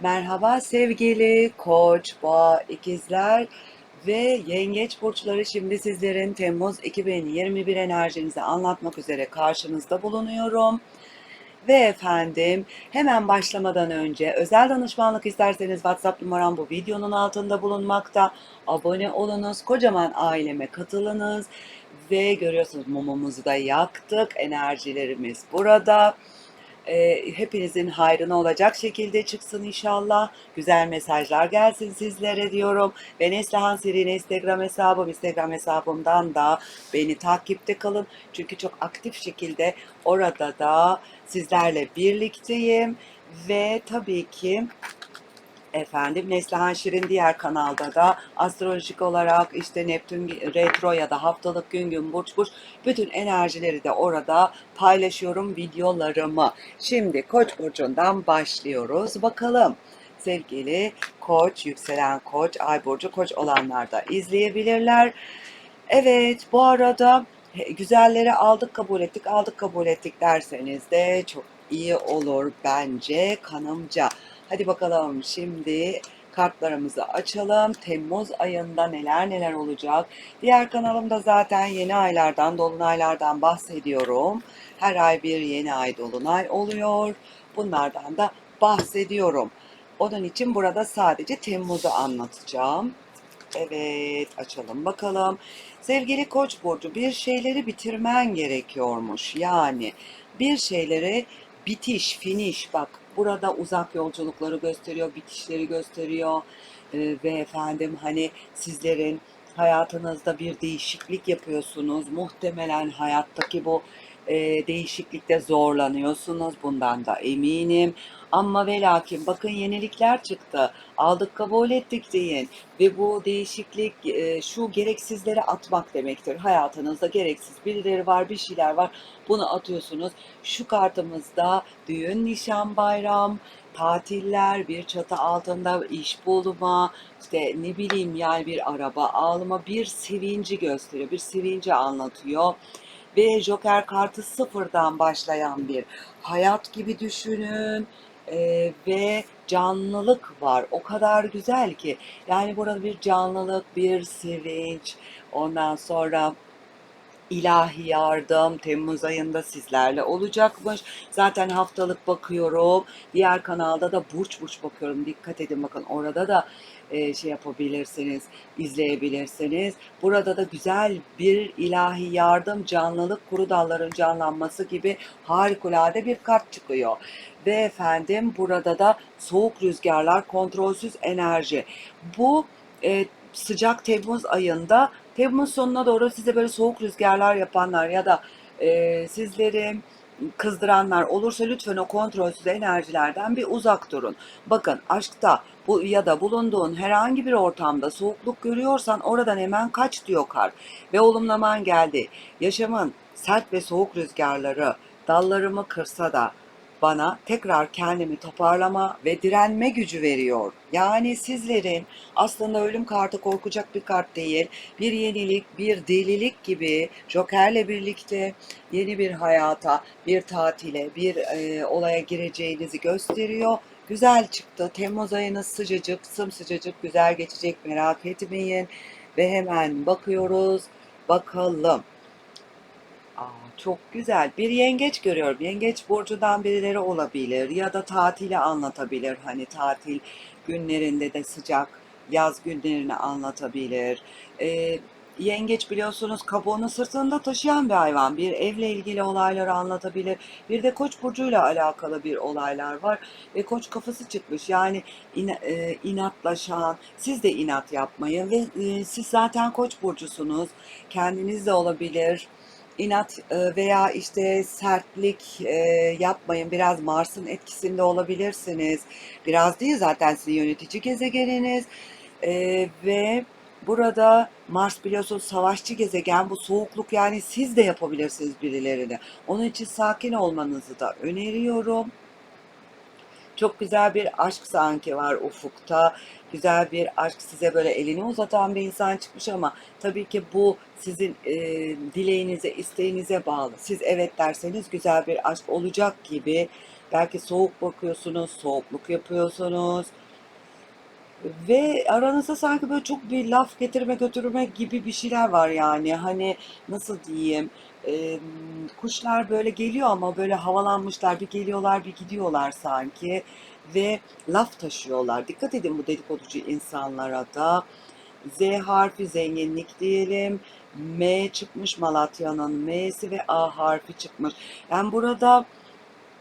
Merhaba sevgili Koç, Boğa, İkizler ve Yengeç burçları şimdi sizlerin Temmuz 2021 enerjinizi anlatmak üzere karşınızda bulunuyorum. Ve efendim hemen başlamadan önce özel danışmanlık isterseniz WhatsApp numaram bu videonun altında bulunmakta. Abone olunuz, kocaman aileme katılınız ve görüyorsunuz mumumuzu da yaktık. Enerjilerimiz burada. Ee, hepinizin hayrına olacak şekilde çıksın inşallah. Güzel mesajlar gelsin sizlere diyorum. Ben Neslihan Siri'nin Instagram hesabım. Instagram hesabımdan da beni takipte kalın. Çünkü çok aktif şekilde orada da sizlerle birlikteyim. Ve tabii ki efendim Neslihan Şirin diğer kanalda da astrolojik olarak işte Neptün retro ya da haftalık gün gün burç burç bütün enerjileri de orada paylaşıyorum videolarımı. Şimdi Koç burcundan başlıyoruz. Bakalım sevgili Koç, yükselen Koç, Ay burcu Koç olanlar da izleyebilirler. Evet, bu arada güzelleri aldık kabul ettik, aldık kabul ettik derseniz de çok iyi olur bence kanımca. Hadi bakalım şimdi kartlarımızı açalım. Temmuz ayında neler neler olacak. Diğer kanalımda zaten yeni aylardan, dolunaylardan bahsediyorum. Her ay bir yeni ay dolunay oluyor. Bunlardan da bahsediyorum. Onun için burada sadece Temmuz'u anlatacağım. Evet, açalım bakalım. Sevgili Koç burcu, bir şeyleri bitirmen gerekiyormuş. Yani bir şeyleri bitiş, finish bak burada uzak yolculukları gösteriyor, bitişleri gösteriyor. Ee, ve efendim hani sizlerin hayatınızda bir değişiklik yapıyorsunuz. Muhtemelen hayattaki bu e, değişiklikte zorlanıyorsunuz. Bundan da eminim. Ama ve lakin bakın yenilikler çıktı. Aldık kabul ettik deyin. Ve bu değişiklik e, şu gereksizleri atmak demektir. Hayatınızda gereksiz birileri var, bir şeyler var. Bunu atıyorsunuz. Şu kartımızda düğün, nişan, bayram, tatiller, bir çatı altında iş bulma, işte ne bileyim yani bir araba alma, bir sevinci gösteriyor, bir sevinci anlatıyor. Ve Joker kartı sıfırdan başlayan bir hayat gibi düşünün Ee, ve canlılık var. O kadar güzel ki. Yani burada bir canlılık, bir sevinç, ondan sonra ilahi yardım Temmuz ayında sizlerle olacakmış. Zaten haftalık bakıyorum. Diğer kanalda da burç burç bakıyorum. Dikkat edin bakın orada da e, şey yapabilirsiniz, izleyebilirsiniz. Burada da güzel bir ilahi yardım, canlılık, kuru dalların canlanması gibi harikulade bir kart çıkıyor. Ve efendim burada da soğuk rüzgarlar, kontrolsüz enerji. Bu e, sıcak Temmuz ayında Temmuz sonuna doğru size böyle soğuk rüzgarlar yapanlar ya da e, sizleri kızdıranlar olursa lütfen o kontrolsüz enerjilerden bir uzak durun. Bakın aşkta bu ya da bulunduğun herhangi bir ortamda soğukluk görüyorsan oradan hemen kaç diyor kar. Ve olumlaman geldi. Yaşamın sert ve soğuk rüzgarları dallarımı kırsa da bana tekrar kendimi toparlama ve direnme gücü veriyor. Yani sizlerin aslında ölüm kartı korkacak bir kart değil, bir yenilik, bir delilik gibi Joker'le birlikte yeni bir hayata, bir tatile, bir e, olaya gireceğinizi gösteriyor. Güzel çıktı. Temmuz ayınız sıcacık, sımsıcacık, güzel geçecek merak etmeyin. Ve hemen bakıyoruz. Bakalım. Çok güzel. Bir yengeç görüyorum. Yengeç burcundan birileri olabilir ya da tatili anlatabilir. Hani tatil günlerinde de sıcak yaz günlerini anlatabilir. Ee, yengeç biliyorsunuz kabuğunu sırtında taşıyan bir hayvan. Bir evle ilgili olayları anlatabilir. Bir de koç burcuyla alakalı bir olaylar var. Ve koç kafası çıkmış. Yani in, e, inatlaşan, siz de inat yapmayın. Ve e, siz zaten koç burcusunuz. Kendiniz de olabilir inat e, veya işte sertlik e, yapmayın. Biraz Mars'ın etkisinde olabilirsiniz. Biraz değil zaten sizin yönetici gezegeniniz. E, ve burada Mars biliyorsunuz savaşçı gezegen. Bu soğukluk yani siz de yapabilirsiniz birilerine. Onun için sakin olmanızı da öneriyorum. Çok güzel bir aşk sanki var ufukta. Güzel bir aşk size böyle elini uzatan bir insan çıkmış ama tabii ki bu sizin e, dileğinize, isteğinize bağlı. Siz evet derseniz güzel bir aşk olacak gibi Belki soğuk bakıyorsunuz, soğukluk yapıyorsunuz. Ve aranızda sanki böyle çok bir laf getirme götürme gibi bir şeyler var yani. Hani nasıl diyeyim? Em, kuşlar böyle geliyor ama böyle havalanmışlar. Bir geliyorlar, bir gidiyorlar sanki. Ve laf taşıyorlar. Dikkat edin bu dedikoducu insanlara da. Z harfi zenginlik diyelim. M çıkmış Malatya'nın M'si ve A harfi çıkmış. Ben burada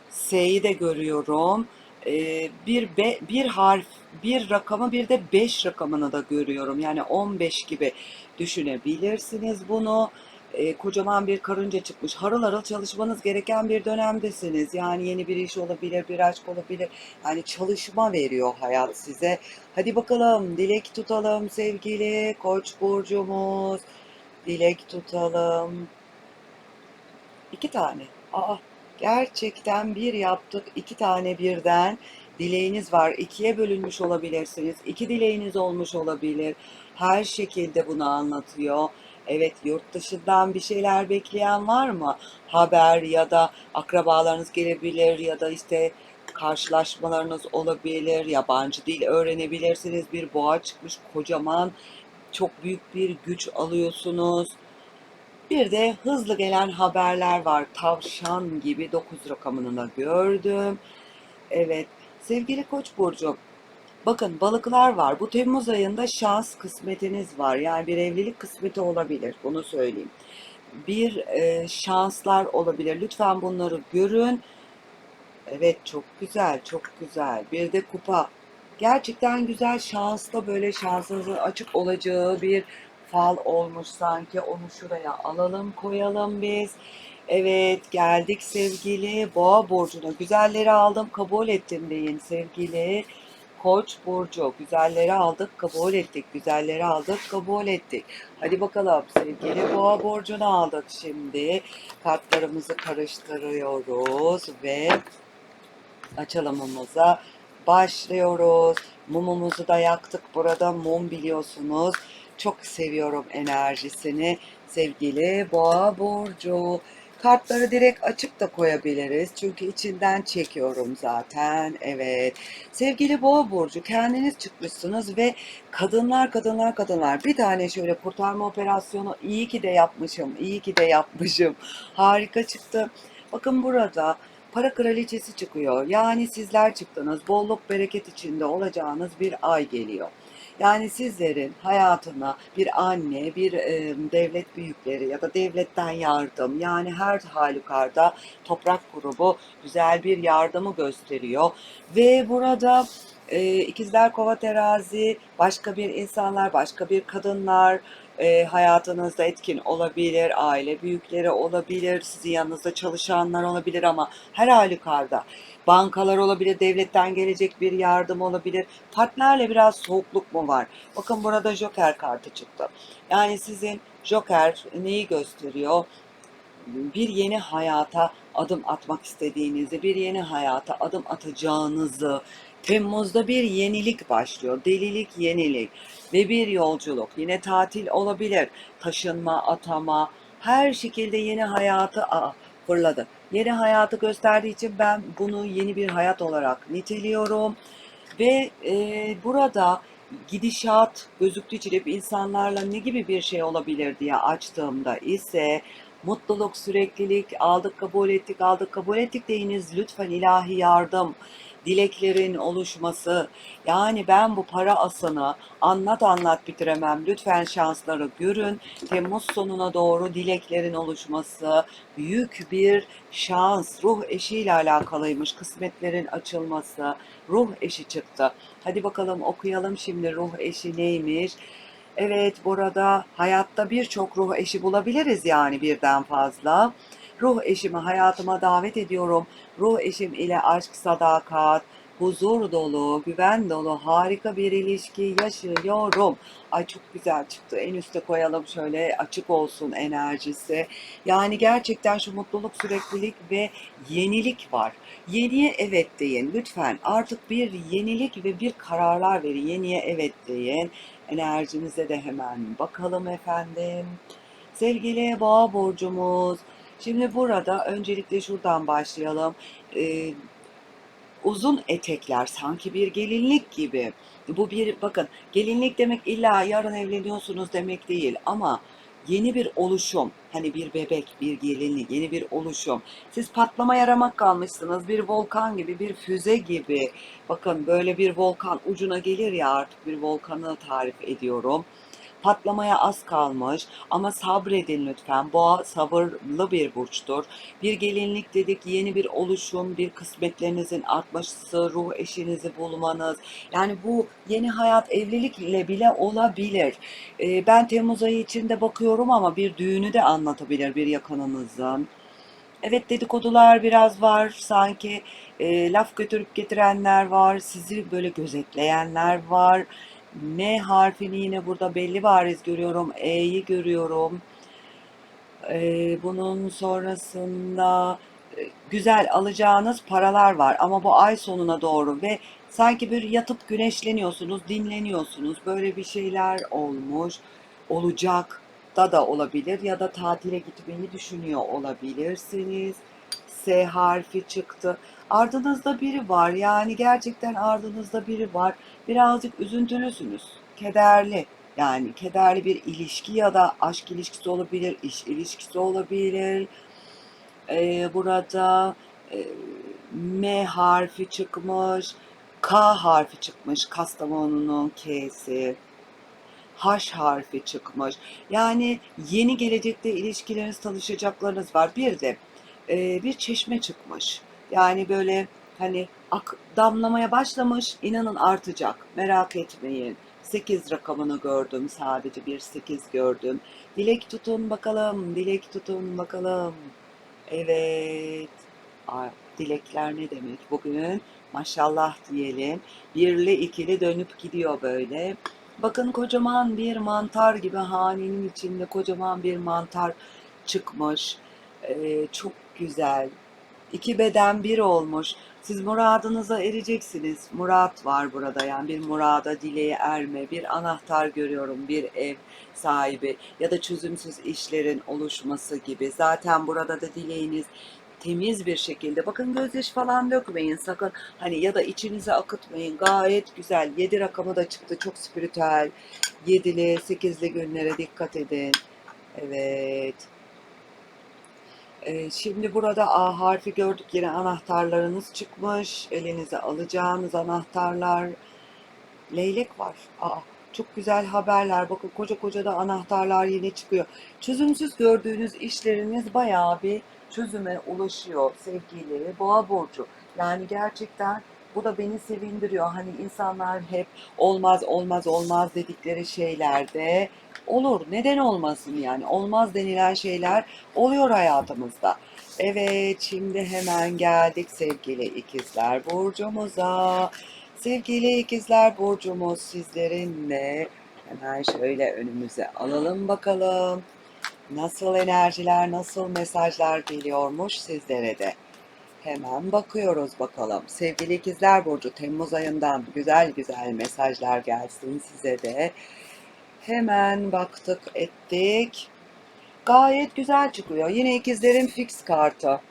S'yi de görüyorum. Ee, bir be, bir harf, bir rakamı bir de 5 rakamını da görüyorum. Yani 15 gibi düşünebilirsiniz bunu. Ee, kocaman bir karınca çıkmış. Harıl harıl çalışmanız gereken bir dönemdesiniz. Yani yeni bir iş olabilir, bir aşk olabilir. Yani çalışma veriyor hayat size. Hadi bakalım dilek tutalım sevgili Koç burcumuz. Dilek tutalım. İki tane. Aa, gerçekten bir yaptık. iki tane birden dileğiniz var. İkiye bölünmüş olabilirsiniz. İki dileğiniz olmuş olabilir. Her şekilde bunu anlatıyor. Evet, yurt dışından bir şeyler bekleyen var mı? Haber ya da akrabalarınız gelebilir ya da işte karşılaşmalarınız olabilir. Yabancı dil öğrenebilirsiniz. Bir boğa çıkmış kocaman. Çok büyük bir güç alıyorsunuz. Bir de hızlı gelen haberler var. Tavşan gibi 9 rakamını da gördüm. Evet, sevgili Koç burcu, bakın balıklar var. Bu Temmuz ayında şans kısmetiniz var. Yani bir evlilik kısmeti olabilir. Bunu söyleyeyim. Bir e, şanslar olabilir. Lütfen bunları görün. Evet, çok güzel, çok güzel. Bir de kupa. Gerçekten güzel, şanslı böyle şansınızın açık olacağı bir fal olmuş sanki. Onu şuraya alalım, koyalım biz. Evet, geldik sevgili Boğa burcuna. Güzelleri aldım, kabul ettim deyin sevgili Koç burcu. Güzelleri aldık, kabul ettik. Güzelleri aldık, kabul ettik. Hadi bakalım sevgili Boğa burcunu aldık şimdi. Kartlarımızı karıştırıyoruz ve açılımımıza başlıyoruz. Mumumuzu da yaktık. Burada mum biliyorsunuz. Çok seviyorum enerjisini. Sevgili Boğa burcu. Kartları direkt açık da koyabiliriz. Çünkü içinden çekiyorum zaten. Evet. Sevgili Boğa burcu kendiniz çıkmışsınız ve kadınlar kadınlar kadınlar bir tane şöyle kurtarma operasyonu iyi ki de yapmışım. iyi ki de yapmışım. Harika çıktı. Bakın burada para kraliçesi çıkıyor. Yani sizler çıktınız. Bolluk bereket içinde olacağınız bir ay geliyor. Yani sizlerin hayatına bir anne, bir e, devlet büyükleri ya da devletten yardım yani her halükarda toprak grubu güzel bir yardımı gösteriyor. Ve burada e, ikizler kova terazi, başka bir insanlar, başka bir kadınlar, e, hayatınızda etkin olabilir, aile büyükleri olabilir, sizin yanınızda çalışanlar olabilir ama her halükarda bankalar olabilir, devletten gelecek bir yardım olabilir. Partnerle biraz soğukluk mu var? Bakın burada Joker kartı çıktı. Yani sizin Joker neyi gösteriyor? bir yeni hayata adım atmak istediğinizi, bir yeni hayata adım atacağınızı, Temmuz'da bir yenilik başlıyor. Delilik, yenilik ve bir yolculuk. Yine tatil olabilir. Taşınma, atama, her şekilde yeni hayatı aa, fırladı. Yeni hayatı gösterdiği için ben bunu yeni bir hayat olarak niteliyorum. Ve e, burada gidişat gözüktüğü için hep insanlarla ne gibi bir şey olabilir diye açtığımda ise mutluluk, süreklilik, aldık kabul ettik, aldık kabul ettik deyiniz lütfen ilahi yardım, dileklerin oluşması. Yani ben bu para asını anlat anlat bitiremem. Lütfen şansları görün. Temmuz sonuna doğru dileklerin oluşması büyük bir şans. Ruh eşiyle alakalıymış. Kısmetlerin açılması. Ruh eşi çıktı. Hadi bakalım okuyalım şimdi ruh eşi neymiş? Evet, burada hayatta birçok ruh eşi bulabiliriz yani birden fazla. Ruh eşimi hayatıma davet ediyorum. Ruh eşim ile aşk, sadakat, huzur dolu, güven dolu harika bir ilişki yaşıyorum. Ay çok güzel çıktı. En üste koyalım şöyle açık olsun enerjisi. Yani gerçekten şu mutluluk, süreklilik ve yenilik var. Yeniye evet deyin lütfen. Artık bir yenilik ve bir kararlar verin. Yeniye evet deyin. Enerjinize de hemen bakalım efendim. Sevgili boğa burcumuz. Şimdi burada öncelikle şuradan başlayalım. Ee, uzun etekler sanki bir gelinlik gibi. Bu bir bakın gelinlik demek illa yarın evleniyorsunuz demek değil ama yeni bir oluşum. Hani bir bebek, bir gelinlik, yeni bir oluşum. Siz patlamaya ramak kalmışsınız. Bir volkan gibi, bir füze gibi. Bakın böyle bir volkan ucuna gelir ya artık bir volkanı tarif ediyorum. Patlamaya az kalmış ama sabredin lütfen. Boğa sabırlı bir burçtur. Bir gelinlik dedik yeni bir oluşum, bir kısmetlerinizin artması, ruh eşinizi bulmanız. Yani bu yeni hayat evlilikle bile olabilir. Ee, ben Temmuz ayı içinde bakıyorum ama bir düğünü de anlatabilir bir yakınınızın. Evet dedikodular biraz var sanki e, laf götürüp getirenler var, sizi böyle gözetleyenler var. M harfini yine burada belli bariz görüyorum, E'yi görüyorum. E, bunun sonrasında e, güzel alacağınız paralar var ama bu ay sonuna doğru ve sanki bir yatıp güneşleniyorsunuz, dinleniyorsunuz. Böyle bir şeyler olmuş, olacak da da olabilir ya da tatile gitmeyi düşünüyor olabilirsiniz. S harfi çıktı. Ardınızda biri var. Yani gerçekten ardınızda biri var. Birazcık üzüntülüsünüz. Kederli. Yani kederli bir ilişki ya da aşk ilişkisi olabilir, iş ilişkisi olabilir. Ee, burada e, M harfi çıkmış. K harfi çıkmış. Kastamonu'nun K'si. H harfi çıkmış. Yani yeni gelecekte ilişkileriniz, tanışacaklarınız var. Bir de e, bir çeşme çıkmış. Yani böyle hani ak, damlamaya başlamış, inanın artacak. Merak etmeyin. 8 rakamını gördüm. Sadece bir 8 gördüm. Dilek tutun bakalım. Dilek tutun bakalım. Evet. Ay, dilekler ne demek bugün? Maşallah diyelim. Birli ikili dönüp gidiyor böyle. Bakın kocaman bir mantar gibi hanenin içinde kocaman bir mantar çıkmış. Ee, çok güzel. İki beden bir olmuş. Siz muradınıza ereceksiniz. Murat var burada yani bir murada dileğe erme, bir anahtar görüyorum, bir ev sahibi ya da çözümsüz işlerin oluşması gibi. Zaten burada da dileğiniz temiz bir şekilde. Bakın gözyaşı falan dökmeyin sakın. Hani ya da içinize akıtmayın. Gayet güzel. 7 rakamı da çıktı. Çok spiritüel. 7'li, 8'li günlere dikkat edin. Evet. Ee, şimdi burada A harfi gördük. Yine anahtarlarınız çıkmış. Elinize alacağınız anahtarlar. Leylek var. Aa, çok güzel haberler. Bakın koca koca da anahtarlar yine çıkıyor. Çözümsüz gördüğünüz işleriniz bayağı bir çözüme ulaşıyor sevgili boğa burcu. Yani gerçekten bu da beni sevindiriyor. Hani insanlar hep olmaz olmaz olmaz dedikleri şeylerde olur. Neden olmasın yani? Olmaz denilen şeyler oluyor hayatımızda. Evet şimdi hemen geldik sevgili ikizler burcumuza. Sevgili ikizler burcumuz sizlerinle hemen şöyle önümüze alalım bakalım. Nasıl enerjiler, nasıl mesajlar geliyormuş sizlere de. Hemen bakıyoruz bakalım. Sevgili ikizler burcu Temmuz ayından güzel güzel mesajlar gelsin size de. Hemen baktık ettik. Gayet güzel çıkıyor. Yine ikizlerin fix kartı.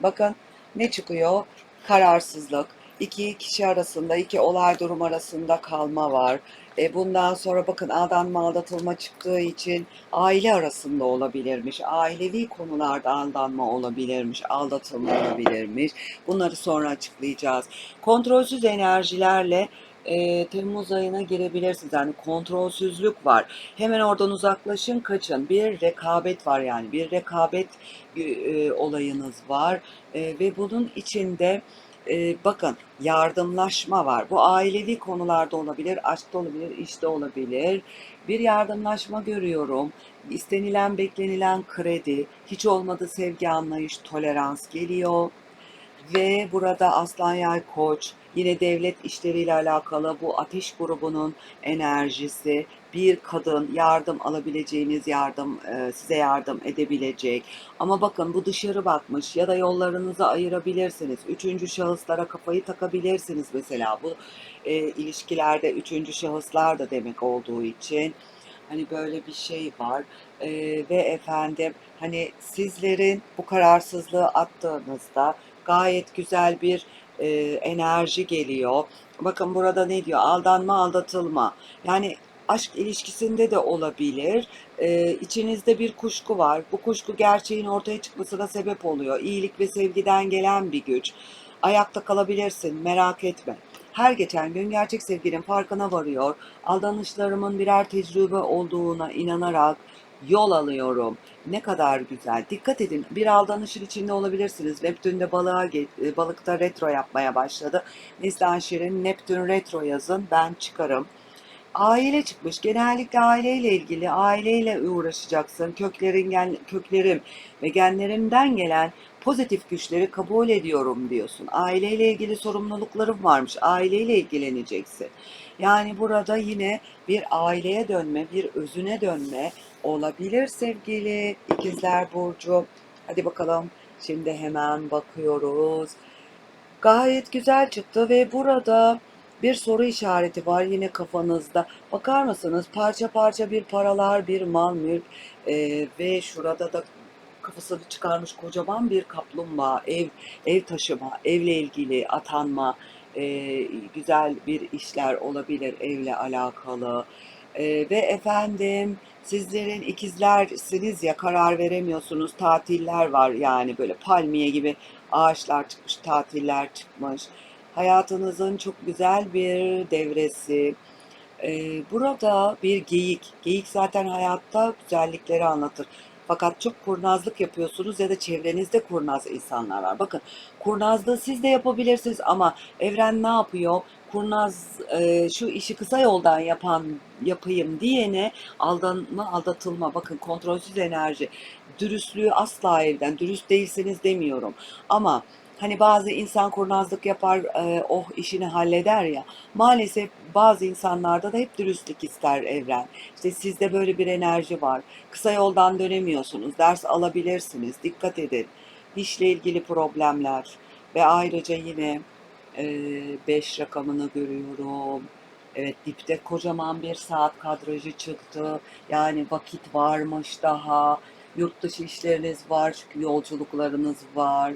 Bakın ne çıkıyor? Kararsızlık. İki kişi arasında, iki olay durum arasında kalma var. E bundan sonra bakın aldanma aldatılma çıktığı için aile arasında olabilirmiş. Ailevi konularda aldanma olabilirmiş, aldatılma olabilirmiş. Bunları sonra açıklayacağız. Kontrolsüz enerjilerle e, Temmuz ayına girebilirsiniz. Yani kontrolsüzlük var. Hemen oradan uzaklaşın, kaçın. Bir rekabet var yani. Bir rekabet e, olayınız var. E, ve bunun içinde e, bakın yardımlaşma var. Bu ailevi konularda olabilir, aşkta olabilir, işte olabilir. Bir yardımlaşma görüyorum. İstenilen, beklenilen kredi, hiç olmadı sevgi, anlayış, tolerans geliyor. Ve burada Aslan Yay Koç, yine devlet işleriyle alakalı bu ateş grubunun enerjisi, bir kadın yardım alabileceğiniz yardım e, size yardım edebilecek. Ama bakın bu dışarı bakmış ya da yollarınızı ayırabilirsiniz. Üçüncü şahıslara kafayı takabilirsiniz mesela. Bu e, ilişkilerde üçüncü şahıslar da demek olduğu için. Hani böyle bir şey var. E, ve efendim hani sizlerin bu kararsızlığı attığınızda gayet güzel bir e, enerji geliyor. Bakın burada ne diyor? Aldanma, aldatılma. Yani aşk ilişkisinde de olabilir. Ee, içinizde bir kuşku var. Bu kuşku gerçeğin ortaya çıkmasına sebep oluyor. İyilik ve sevgiden gelen bir güç. Ayakta kalabilirsin, merak etme. Her geçen gün gerçek sevginin farkına varıyor. Aldanışlarımın birer tecrübe olduğuna inanarak yol alıyorum. Ne kadar güzel. Dikkat edin. Bir aldanışın içinde olabilirsiniz. Neptün de balığa, e, balıkta retro yapmaya başladı. Neslihan Şirin Neptün retro yazın. Ben çıkarım. Aile çıkmış. Genellikle aileyle ilgili, aileyle uğraşacaksın. Köklerin, gen, köklerim ve genlerimden gelen pozitif güçleri kabul ediyorum diyorsun. Aileyle ilgili sorumluluklarım varmış. Aileyle ilgileneceksin. Yani burada yine bir aileye dönme, bir özüne dönme olabilir sevgili ikizler Burcu. Hadi bakalım. Şimdi hemen bakıyoruz. Gayet güzel çıktı ve burada bir soru işareti var yine kafanızda. Bakar mısınız? Parça parça bir paralar, bir mal mülk Ee, ve şurada da kafasını çıkarmış kocaman bir kaplumbağa, ev ev taşıma, evle ilgili atanma, ee, güzel bir işler olabilir evle alakalı. Ee, ve efendim sizlerin ikizlersiniz ya karar veremiyorsunuz. Tatiller var yani böyle palmiye gibi ağaçlar çıkmış, tatiller çıkmış. Hayatınızın çok güzel bir devresi. Ee, burada bir geyik. Geyik zaten hayatta güzellikleri anlatır. Fakat çok kurnazlık yapıyorsunuz ya da çevrenizde kurnaz insanlar var. Bakın kurnazlığı siz de yapabilirsiniz ama evren ne yapıyor? Kurnaz e, şu işi kısa yoldan yapan yapayım diyene aldanma aldatılma. Bakın kontrolsüz enerji. Dürüstlüğü asla evden. Dürüst değilsiniz demiyorum. Ama Hani bazı insan kurnazlık yapar, e, oh işini halleder ya. Maalesef bazı insanlarda da hep dürüstlük ister evren. İşte sizde böyle bir enerji var. Kısa yoldan dönemiyorsunuz. Ders alabilirsiniz. Dikkat edin. İşle ilgili problemler ve ayrıca yine 5 rakamını görüyorum. Evet dipte kocaman bir saat kadrajı çıktı. Yani vakit varmış daha. Yurt dışı işleriniz var çünkü yolculuklarınız var.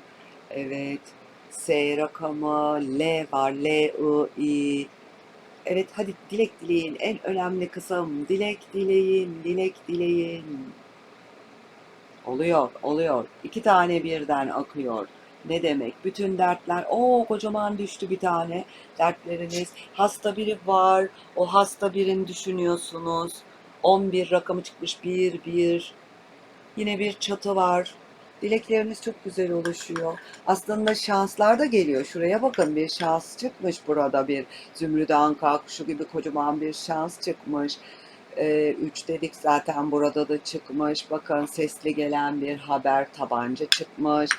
Evet. S rakamı, L var. L, I, I. Evet hadi dilek dileyin. En önemli kısım. Dilek dileyin, dilek dileyin. Oluyor, oluyor. İki tane birden akıyor. Ne demek? Bütün dertler, o kocaman düştü bir tane dertleriniz. Hasta biri var, o hasta birini düşünüyorsunuz. 11 rakamı çıkmış, 1, 1. Yine bir çatı var. Dilekleriniz çok güzel oluşuyor. Aslında şanslar da geliyor. Şuraya bakın bir şans çıkmış burada bir zümrüt anka kuşu gibi kocaman bir şans çıkmış. Ee, üç dedik zaten burada da çıkmış. Bakın sesli gelen bir haber tabanca çıkmış.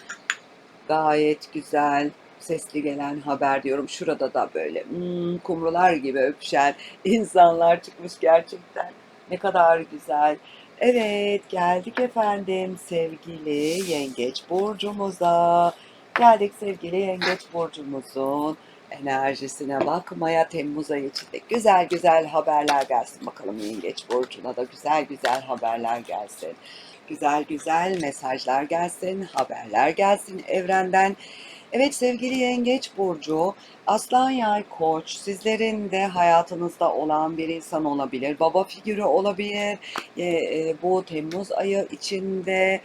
Gayet güzel sesli gelen haber diyorum. Şurada da böyle hmm, kumrular gibi öpüşen insanlar çıkmış gerçekten. Ne kadar güzel. Evet, geldik efendim sevgili Yengeç burcumuza. Geldik sevgili Yengeç burcumuzun enerjisine bakmaya Temmuz ayı içinde güzel güzel haberler gelsin. Bakalım Yengeç burcuna da güzel güzel haberler gelsin. Güzel güzel mesajlar gelsin, haberler gelsin evrenden. Evet sevgili Yengeç Burcu, Aslan Yay Koç sizlerin de hayatınızda olan bir insan olabilir. Baba figürü olabilir. E, e, bu Temmuz ayı içinde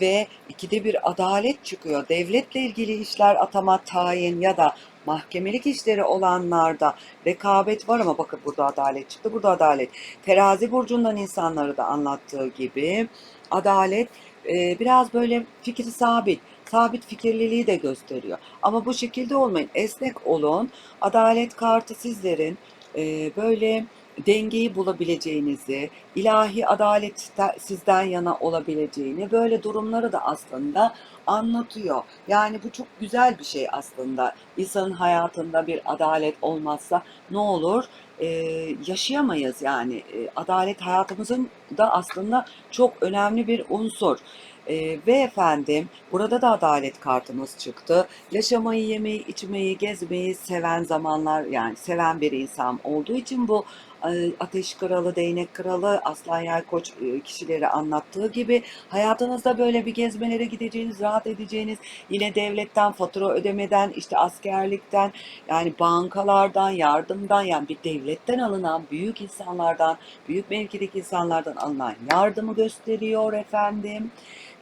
ve ikide bir adalet çıkıyor. Devletle ilgili işler atama, tayin ya da mahkemelik işleri olanlarda rekabet var ama bakın burada adalet çıktı. Burada adalet. Terazi burcundan insanları da anlattığı gibi adalet e, biraz böyle fikri sabit sabit fikirliliği de gösteriyor. Ama bu şekilde olmayın. Esnek olun. Adalet kartı sizlerin e, böyle dengeyi bulabileceğinizi, ilahi adalet sizden yana olabileceğini böyle durumları da aslında anlatıyor. Yani bu çok güzel bir şey aslında. İnsanın hayatında bir adalet olmazsa ne olur? Ee, yaşayamayız yani. Ee, adalet hayatımızın da aslında çok önemli bir unsur. Ee, ve efendim burada da adalet kartımız çıktı. Yaşamayı, yemeyi, içmeyi, gezmeyi seven zamanlar yani seven bir insan olduğu için bu ateş kralı, değnek kralı, aslan yay koç e, kişileri anlattığı gibi hayatınızda böyle bir gezmelere gideceğiniz, rahat edeceğiniz, yine devletten fatura ödemeden, işte askerlikten, yani bankalardan, yardımdan, yani bir devletten alınan büyük insanlardan, büyük mevkideki insanlardan alınan yardımı gösteriyor efendim.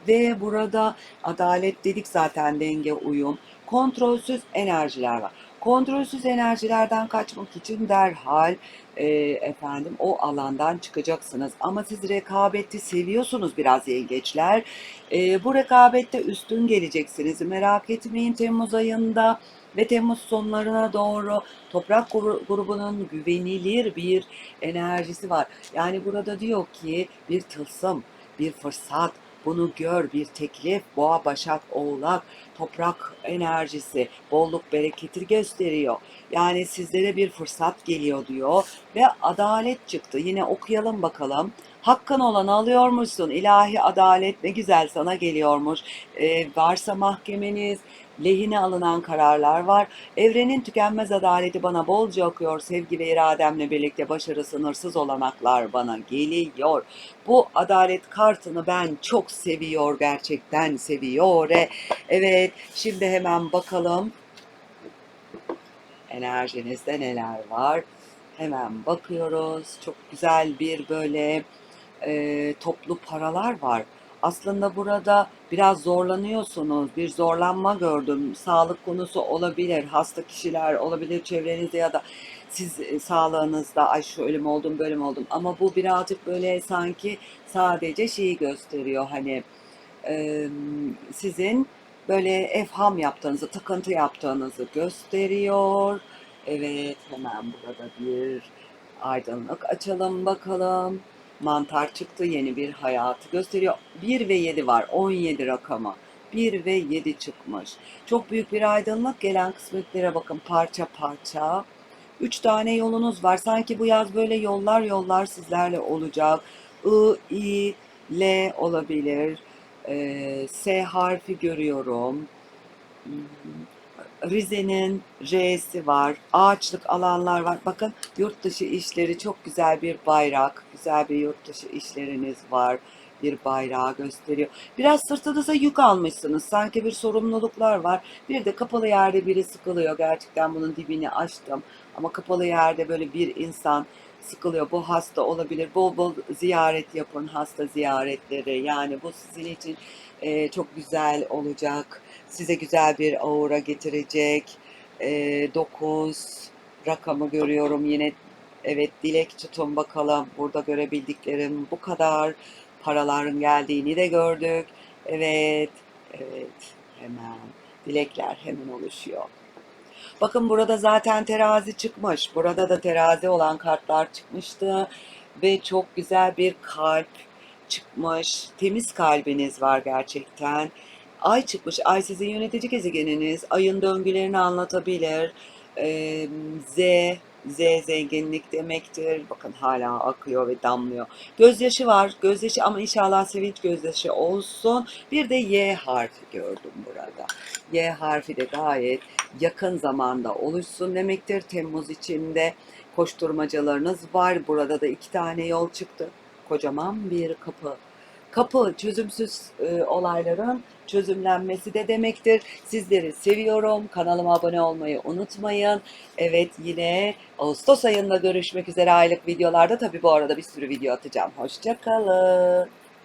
Ve burada adalet dedik zaten denge, uyum, kontrolsüz enerjiler var. Kontrolsüz enerjilerden kaçmak için derhal e, efendim o alandan çıkacaksınız. Ama siz rekabeti seviyorsunuz biraz yengeçler. E, bu rekabette üstün geleceksiniz. Merak etmeyin Temmuz ayında ve Temmuz sonlarına doğru toprak gru- grubunun güvenilir bir enerjisi var. Yani burada diyor ki bir tılsım, bir fırsat, bunu gör, bir teklif, boğa, başak, oğlak, toprak enerjisi, bolluk, bereketi gösteriyor. Yani sizlere bir fırsat geliyor diyor ve adalet çıktı. Yine okuyalım bakalım. Hakkın olanı alıyormuşsun. İlahi adalet ne güzel sana geliyormuş. Ee, varsa mahkemeniz, lehine alınan kararlar var. Evrenin tükenmez adaleti bana bolca akıyor. Sevgi ve irademle birlikte başarı sınırsız olanaklar bana geliyor. Bu adalet kartını ben çok seviyor gerçekten seviyor. E, Evet şimdi hemen bakalım enerjinizde neler var. Hemen bakıyoruz. Çok güzel bir böyle e, toplu paralar var. Aslında burada biraz zorlanıyorsunuz. Bir zorlanma gördüm. Sağlık konusu olabilir. Hasta kişiler olabilir çevrenizde ya da siz e, sağlığınızda ay şöyle mi oldum böyle mi oldum. Ama bu birazcık böyle sanki sadece şeyi gösteriyor. Hani e, sizin böyle evham yaptığınızı, takıntı yaptığınızı gösteriyor. Evet, hemen burada bir aydınlık açalım bakalım. Mantar çıktı, yeni bir hayatı gösteriyor. 1 ve 7 var, 17 rakamı. 1 ve 7 çıkmış. Çok büyük bir aydınlık. Gelen kısmetlere bakın parça parça. 3 tane yolunuz var. Sanki bu yaz böyle yollar yollar sizlerle olacak. I, I, L olabilir. Ee, S harfi görüyorum. Rize'nin R'si var. Ağaçlık alanlar var. Bakın yurt dışı işleri çok güzel bir bayrak. Güzel bir yurt dışı işleriniz var. Bir bayrağı gösteriyor. Biraz sırtınıza yük almışsınız. Sanki bir sorumluluklar var. Bir de kapalı yerde biri sıkılıyor. Gerçekten bunun dibini açtım. Ama kapalı yerde böyle bir insan sıkılıyor. Bu hasta olabilir. Bol bol ziyaret yapın. Hasta ziyaretleri. Yani bu sizin için e, çok güzel olacak. Size güzel bir aura getirecek. E, 9 rakamı görüyorum yine. Evet dilek tutun bakalım. Burada görebildiklerim bu kadar. Paraların geldiğini de gördük. Evet, evet hemen dilekler hemen oluşuyor. Bakın burada zaten terazi çıkmış. Burada da terazi olan kartlar çıkmıştı. Ve çok güzel bir kalp çıkmış. Temiz kalbiniz var gerçekten. Ay çıkmış. Ay sizin yönetici gezegeniniz. Ayın döngülerini anlatabilir. Ee, Z, Z zenginlik demektir. Bakın hala akıyor ve damlıyor. Gözyaşı var. Gözyaşı ama inşallah sevinç gözyaşı olsun. Bir de Y harfi gördüm burada. Y harfi de gayet yakın zamanda oluşsun demektir. Temmuz içinde koşturmacalarınız var. Burada da iki tane yol çıktı. Kocaman bir kapı. Kapı çözümsüz e, olayların çözümlenmesi de demektir. Sizleri seviyorum. Kanalıma abone olmayı unutmayın. Evet yine Ağustos ayında görüşmek üzere aylık videolarda. Tabi bu arada bir sürü video atacağım. Hoşçakalın.